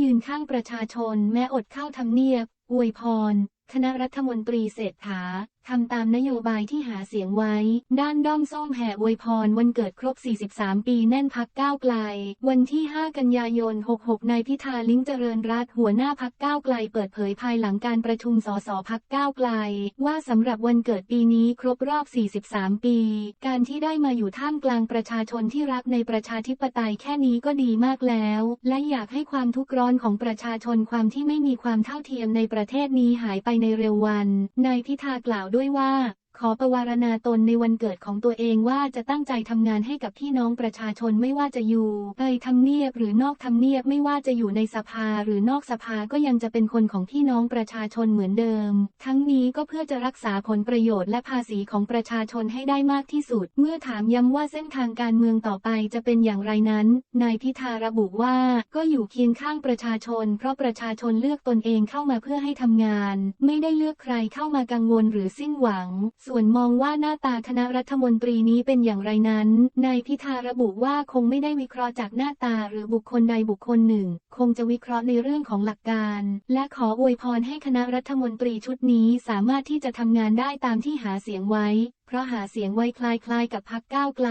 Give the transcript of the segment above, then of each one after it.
ยืนข้างประชาชนแม้อดเข้าทำเนียบ อวยพร คณะรัฐมนตรีเศรษฐา ทำตามนโยบายที่หาเสียงไว้ ด้านด้อมส้มแห่อวยพรวันเกิดครบ 43 ปีแน่นพักก้าวไกล วันที่ 5 กันยายน 66 นายพิธาลิ้งเจริญรัตหัวหน้าพักก้าวไกล เปิดเผยภายหลังการประชุมสสพักก้าวไกล ว่าสำหรับวันเกิดปีนี้ครบรอบ 43 ปี การที่ได้มาอยู่ท่ามกลางประชาชนที่รักในประชาธิปไตยแค่นี้ก็ดีมากแล้ว และอยากให้ความทุกข์ร้อนของประชาชนความที่ไม่มีความเท่าเทียมในประเทศนี้หายไปในเร็ววัน นายพิธากล่าวด้วยว่า ขอประวารณาตนในวันเกิดของตัวเองว่าจะตั้งใจทำงานให้กับพี่น้องประชาชนไม่ว่าจะอยู่ในทำเนียบหรือนอกทำเนียบไม่ว่าจะอยู่ในสภาหรือนอกสภาก็ยังจะเป็นคนของพี่น้องประชาชนเหมือนเดิม ทั้งนี้ก็เพื่อจะรักษาผลประโยชน์และภาษีของประชาชนให้ได้มากที่สุด เมื่อถามย้ำว่าเส้นทางการเมืองต่อไปจะเป็นอย่างไรนั้น นายพิธาระบุว่าก็อยู่เคียงข้างประชาชน เพราะประชาชนเลือกตนเองเข้ามาเพื่อให้ทำงาน ไม่ได้เลือกใครเข้ามากังวลหรือสิ้นหวังส่วนมองว่าหน้าตาคณะรัฐมนตรีนี้เป็นอย่างไรนั้น นายพิธาระบุว่าคงไม่ได้วิเคราะห์จากหน้าตาหรือบุคคลใดบุคคลหนึ่ง คงจะวิเคราะห์ในเรื่องของหลักการ และขออวยพรให้คณะรัฐมนตรีชุดนี้สามารถที่จะทำงานได้ตามที่หาเสียงไว้เพราะหาเสียงไว้คล้ายๆ กับพักก้าวไกล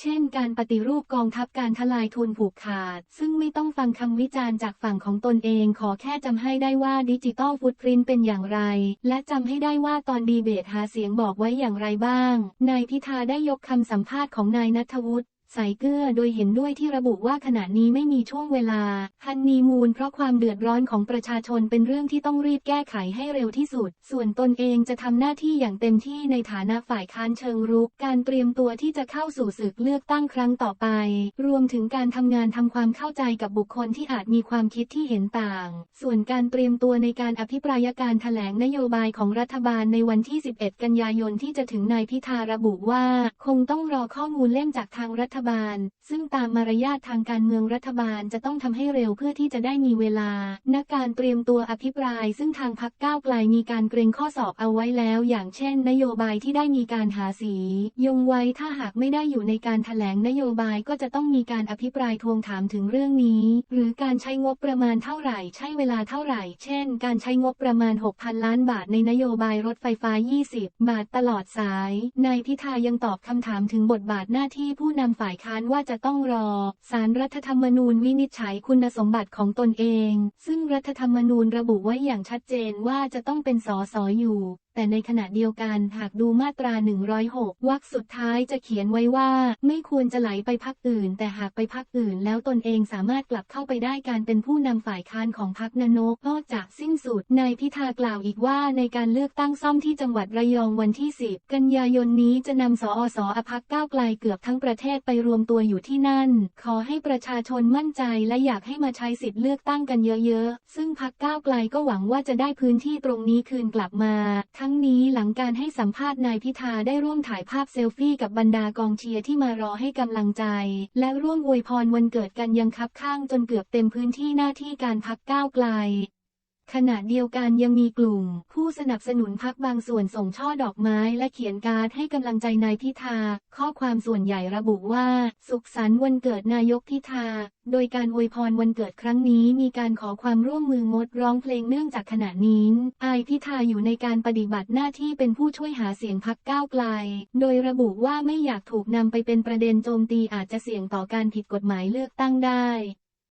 เช่น การปฏิรูปกองทัพการทลายทุนผูกขาด ซึ่งไม่ต้องฟังคำวิจารณ์จากฝั่งของตนเองขอแค่จำให้ได้ว่าดิจิตอลฟุตพรินเป็นอย่างไร และจำให้ได้ว่าตอนดีเบตหาเสียงบอกไว้อย่างไรบ้าง นายพิธาได้ยกคำสัมภาษณ์ของนายนัทวุฒิ สายเกลือโดยเห็นด้วยที่ระบุว่าขณะนี้ไม่มีช่วงเวลาฮันนีมูนเพราะความเดือดร้อนของประชาชนเป็นเรื่องที่ต้องรีบแก้ไขให้เร็วที่สุด ส่วนตนเองจะทำหน้าที่อย่างเต็มที่ในฐานะฝ่ายค้านเชิงรุก การเตรียมตัวที่จะเข้าสู่ศึกเลือกตั้งครั้งต่อไป รวมถึงการทำงานทำความเข้าใจกับบุคคลที่อาจมีความคิดที่เห็นต่าง ส่วนการเตรียมตัวในการอภิปรายการแถลงนโยบายของรัฐบาลในวันที่ 11 กันยายนที่จะถึงนายพิธาระบุว่า คงต้องรอข้อมูลเล่มจากทางรัฐบาล ซึ่งตามมารยาททางการเมืองรัฐบาลจะต้องทำให้เร็วเพื่อที่จะได้มีเวลานักการเตรียมตัวอภิปราย ซึ่งทางพักก้าวไกลมีการเกรงข้อสอบเอาไว้แล้ว อย่างเช่น นโยบายที่ได้มีการหาสี ยงไว้ถ้าหากไม่ได้อยู่ในการถแถลงนโยบายก็จะต้องมีการอภิปรายทวงถามถึงเรื่องนี้ หรือการใช้งบประมาณเท่าไหร่ ใช้เวลาเท่าไหร่ เช่น การใช้งบประมาณ 6,000 ล้านบาทในนโยบายรถไฟฟ้า 20 บาทตลอดสาย นายพิธายังตอบคำถามถึงบทบาทหน้าที่ผู้นำฝ่ายค้านว่าจะต้องรอสารรัฐธรรมนูญวินิจฉัยคุณสมบัติของตนเอง ซึ่งรัฐธรรมนูญระบุไว้อย่างชัดเจนว่าจะต้องเป็นสอสออยู่แต่ในขณะเดียวกันหากดูมาตรา 106วรรคสุดท้ายจะเขียนไว้ว่า ไม่ควรจะไหลไปพักอื่น แต่หากไปพักอื่น แล้วตนเองสามารถกลับเข้าไปได้การเป็นผู้นำฝ่ายค้านของพักนนกนอกจากสิ้นสุดนายพิธากล่าวอีกว่าในการเลือกตั้งซ่อมที่จังหวัดระยองวันที่ 10 กันยายนนี้จะนำสอสอพักก้าวไกลเกือบทั้งประเทศไปรวมตัวอยู่ที่นั่น ขอให้ประชาชนมั่นใจและอยากให้มาใช้สิทธิ์เลือกตั้งกันเยอะๆ ซึ่งพักก้าวไกลก็หวังว่าจะได้พื้นที่ตรงนี้คืนกลับมาทั้งนี้หลังการให้สัมภาษณ์นายพิธาได้ร่วมถ่ายภาพเซลฟี่กับบรรดากองเชียร์ที่มารอให้กำลังใจ และร่วมอวยพรวันเกิดกันยังคับข้างจนเกือบเต็มพื้นที่หน้าที่การพักก้าวไกล ขณะเดียวกันยังมีกลุ่ม ผู้สนับสนุนพักบางส่วนส่งช่อดอกไม้และเขียนการ์ดให้กำลังใจนายพิธา ข้อความส่วนใหญ่ระบุว่า สุขสันต์วันเกิดนายกพิธา โดยการอวยพรวันเกิดครั้งนี้มีการขอความร่วมมืองดร้องเพลงเนื่องจากขณะนี้อายพิธาอยู่ในการปฏิบัติหน้าที่เป็นผู้ช่วยหาเสียงพักก้าวไกล โดยระบุว่าไม่อยากถูกนำไปเป็นประเด็นโจมตีอาจจะเสี่ยงต่อการผิดกฎหมายเลือกตั้งได้